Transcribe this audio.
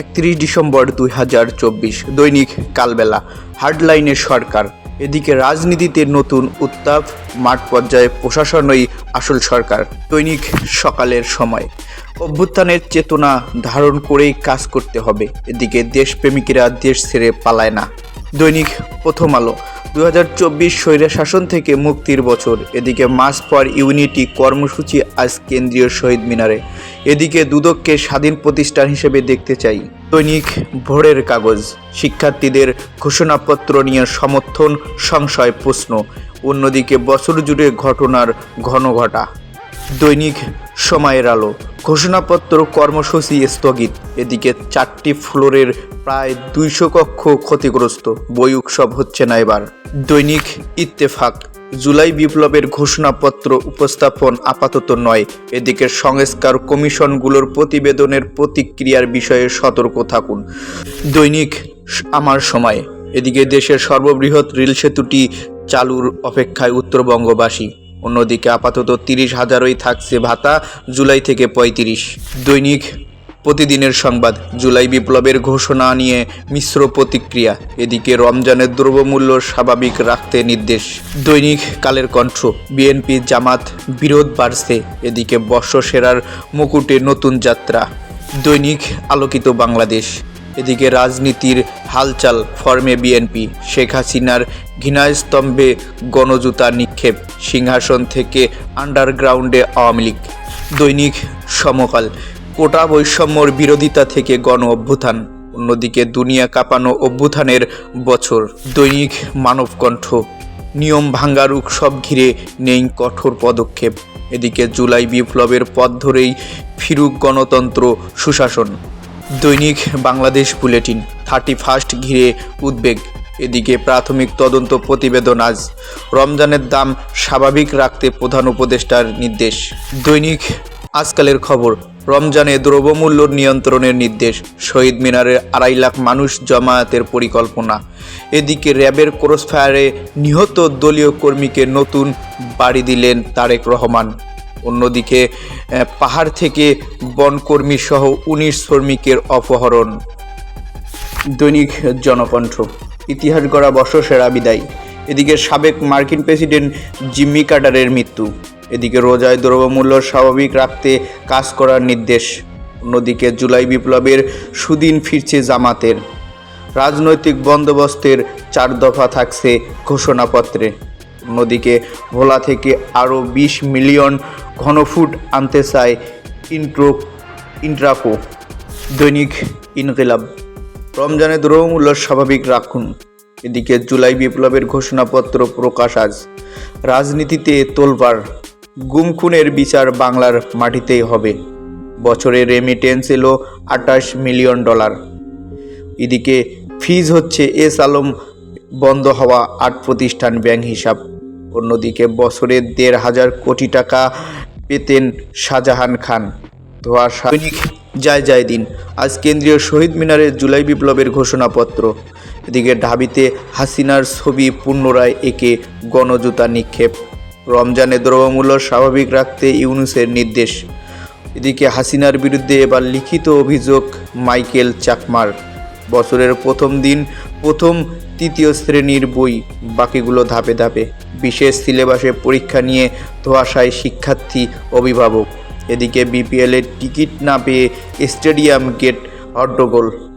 একত্রিশ ডিসেম্বর দুই হাজার চব্বিশ দৈনিক কালবেলা, হার্ডলাইনের সরকার। এদিকে রাজনীতিতে নতুন উত্তাপ, মাঠ পর্যায়ে প্রশাসনই আসল সরকার, দৈনিক সকালের সময়। অভ্যুত্থানের চেতনা ধারণ করেই কাজ করতে হবে। এদিকে দেশপ্রেমিকেরা দেশ ছেড়ে পালায় না। দৈনিক প্রথম আলো দু হাজার চব্বিশ শাসন থেকে মুক্তির বছর। এদিকে মাস ফর ইউনিটি কর্মসূচি আজ কেন্দ্রীয় শহীদ মিনারে। এদিকে দুদককে স্বাধীন প্রতিষ্ঠান হিসেবে দেখতে চাই। দৈনিক ভোরের কাগজ। শিক্ষার্থীদের ঘোষণাপত্র নিয়ে সমর্থন, সংশয়, প্রশ্ন। অন্যদিকে বছর জুড়ে ঘটনার ঘন ঘটা দৈনিক সময়ের আলো। ঘোষণাপত্র কর্মসূচি স্থগিত। এদিকে চারটি ফ্লোরের প্রায় দুইশো কক্ষ ক্ষতিগ্রস্ত। বই উৎসব হচ্ছে না এবার। দৈনিক ইত্তেফাক। জুলাই বিপ্লবের ঘোষণাপত্র উপস্থাপন আপাতত নয়। এদিকে সংস্কার কমিশনগুলোর প্রতিবেদনের প্রতিক্রিয়ার বিষয়ে সতর্ক থাকুন। দৈনিক আমার সময়। এদিকে দেশের সর্ববৃহৎ রেল সেতুটি চালুর অপেক্ষায় উত্তরবঙ্গবাসী। অন্যদিকে আপাতত তিরিশ হাজারই থাকছে ভাতা, জুলাই থেকে পঁয়ত্রিশ। দৈনিক প্রতিদিনের সংবাদ, জুলাই বিপ্লবের ঘোষণা নিয়ে মিশ্র প্রতিক্রিয়া। এদিকে রমজানের দ্রব্যমূল্য স্বাভাবিক রাখতে নির্দেশ। দৈনিক কালের কণ্ঠ, বিএনপি জামাত বিরোধ বাড়ছে, এদিকে বর্ষসেরার মুকুটে নতুন যাত্রা। দৈনিক আলোকিত বাংলাদেশ। এদিকে রাজনীতির হালচাল ফর্মে বিএনপি। শেখ হাসিনার ঘৃণাস্তম্ভে গণজুতা নিক্ষেপ, সিংহাসন থেকে আন্ডারগ্রাউন্ডে আওয়ামী লীগ। দৈনিক সমকাল। কোটা বৈষম্যর বিরোধিতা থেকে গণ অভ্যুত্থান। অন্যদিকে দুনিয়া কাঁপানো অভ্যুত্থানের বছর। দৈনিক মানবকণ্ঠ। নিয়ম ভাঙ্গার উৎসব ঘিরে নেই কঠোর পদক্ষেপ। এদিকে জুলাই বিপ্লবের পথ ধরেই ফিরুক গণতন্ত্র সুশাসন। দৈনিক বাংলাদেশ বুলেটিন, থার্টি ফার্স্ট ঘিরে উদ্বেগ। এদিকে প্রাথমিক তদন্ত প্রতিবেদন আজ। রমজানের দাম স্বাভাবিক রাখতে প্রধান উপদেষ্টার নির্দেশ। দৈনিক আজকালের খবর, রমজানে দ্রব্যমূল্য নিয়ন্ত্রণের নির্দেশ। শহীদ মিনারে আড়াই লাখ মানুষ জমায়েতের পরিকল্পনা। এদিকে র্যাবের ক্রসফায়ারে নিহত দলীয় কর্মীকে নতুন বাড়ি দিলেন তারেক রহমান। অন্যদিকে পাহাড় থেকে বনকর্মী সহ উনিশ শ্রমিকের অপহরণ। দৈনিক জনকণ্ঠ, ইতিহাস গড়া বর্ষসেরা বিদায়। এদিকে সাবেক মার্কিন প্রেসিডেন্ট জিম্মি কার্টারের মৃত্যু। এদিকে রোজায় দ্রব্যমূল্য স্বাভাবিক রাখতে কাজ করার নির্দেশ। অন্যদিকে জুলাই বিপ্লবের সুদিন ফিরছে জামাতের। রাজনৈতিক বন্দোবস্তের চার দফা থাকছে ঘোষণাপত্রে। অন্যদিকে ভোলা থেকে আরও বিশ মিলিয়ন ঘনফুট আনতে চায় ইন্ট্রো ইন্ট্রাকো। দৈনিক ইনকিলাব। রমজানে দ্রব্যমূল্য স্বাভাবিক রাখুন। এদিকে জুলাই বিপ্লবের ঘোষণাপত্র প্রকাশ আজ। রাজনীতিতে তোলপাড়। গুম খুনের বিচার বাংলার মাটিতেই হবে। বছরে রেমিটেন্স এলো আটাশ মিলিয়ন ডলার। এদিকে ফিজ হচ্ছে এস আলম বন্ধ হওয়া আট প্রতিষ্ঠান ব্যাংক হিসাব। অন্যদিকে বছরে দেড় হাজার কোটি টাকা পেতেন শাহজাহান খান। ধোয়াশা দৈনিক যায় যায় দিন। আজ কেন্দ্রীয় শহীদ মিনারে জুলাই বিপ্লবের ঘোষণাপত্র। এদিকে ঢাবিতে হাসিনার ছবি পুনরায় একে গণজুতা নিক্ষেপ। রমজানে দ্রব্যমূল্য স্বাভাবিক রাখতে ইউনুসের নির্দেশ। এদিকে হাসিনার বিরুদ্ধে এবার লিখিত অভিযোগ মাইকেল চাকমার। বছরের প্রথম দিন প্রথম, তৃতীয় শ্রেণির বই। বাকিগুলো ধাপে ধাপে। বিশেষ সিলেবাসে পরীক্ষা নিয়ে ধোয়াশায় শিক্ষার্থী, অভিভাবক। এদিকে বিপিএলের টিকিট না পেয়ে স্টেডিয়াম গেট হট্টগোল